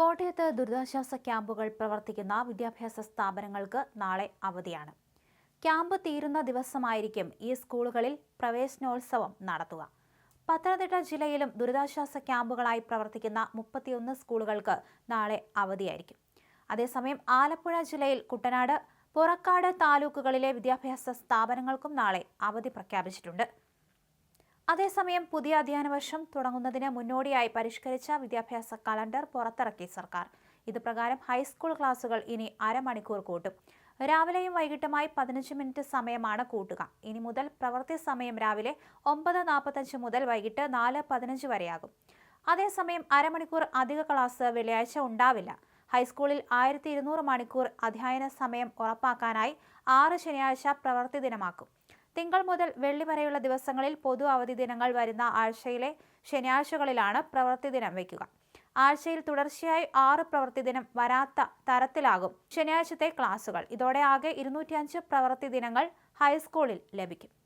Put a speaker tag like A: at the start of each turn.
A: കോട്ടയത്ത് ദുരിതാശ്വാസ ക്യാമ്പുകൾ പ്രവർത്തിക്കുന്ന വിദ്യാഭ്യാസ സ്ഥാപനങ്ങൾക്ക് നാളെ അവധിയാണ്. ക്യാമ്പ് തീരുന്ന ദിവസമായിരിക്കും ഈ സ്കൂളുകളിൽ പ്രവേശനോത്സവം നടത്തുക. പത്തനംതിട്ട ജില്ലയിലും ദുരിതാശ്വാസ ക്യാമ്പുകളായി പ്രവർത്തിക്കുന്ന മുപ്പത്തിയൊന്ന് സ്കൂളുകൾക്ക് നാളെ അവധിയായിരിക്കും. അതേസമയം ആലപ്പുഴ ജില്ലയിൽ കുട്ടനാട് പുറക്കാട് താലൂക്കുകളിലെ വിദ്യാഭ്യാസ സ്ഥാപനങ്ങൾക്കും നാളെ അവധി പ്രഖ്യാപിച്ചിട്ടുണ്ട്. അതേസമയം പുതിയ അധ്യയന വർഷം തുടങ്ങുന്നതിന് മുന്നോടിയായി പരിഷ്കരിച്ച വിദ്യാഭ്യാസ കലണ്ടർ പുറത്തിറക്കി സർക്കാർ. ഇത് പ്രകാരം ഹൈസ്കൂൾ ക്ലാസുകൾ ഇനി അരമണിക്കൂർ കൂട്ടും. രാവിലെയും വൈകിട്ടുമായി പതിനഞ്ച് മിനിറ്റ് സമയമാണ് കൂട്ടുക. ഇനി മുതൽ പ്രവൃത്തി സമയം രാവിലെ ഒമ്പത് നാൽപ്പത്തഞ്ച് മുതൽ വൈകിട്ട് നാല് പതിനഞ്ച് വരെയാകും. അതേസമയം അരമണിക്കൂർ അധിക ക്ലാസ് വെള്ളിയാഴ്ച ഉണ്ടാവില്ല. ഹൈസ്കൂളിൽ ആയിരത്തി ഇരുന്നൂറ് മണിക്കൂർ അധ്യയന സമയം ഉറപ്പാക്കാനായി ആറ് ശനിയാഴ്ച പ്രവൃത്തി ദിനമാക്കും. തിങ്കൾ മുതൽ വെള്ളി വരെയുള്ള ദിവസങ്ങളിൽ പൊതു അവധി ദിനങ്ങൾ വരുന്ന ആഴ്ചയിലെ ശനിയാഴ്ചകളിലാണ് പ്രവൃത്തി ദിനം വയ്ക്കുക. ആഴ്ചയിൽ തുടർച്ചയായി ആറ് പ്രവൃത്തി ദിനം വരാത്ത തരത്തിലാകും ശനിയാഴ്ചത്തെ ക്ലാസുകൾ. ഇതോടെ ആകെ ഇരുന്നൂറ്റിയഞ്ച് പ്രവൃത്തി ദിനങ്ങൾ ഹൈസ്കൂളിൽ ലഭിക്കും.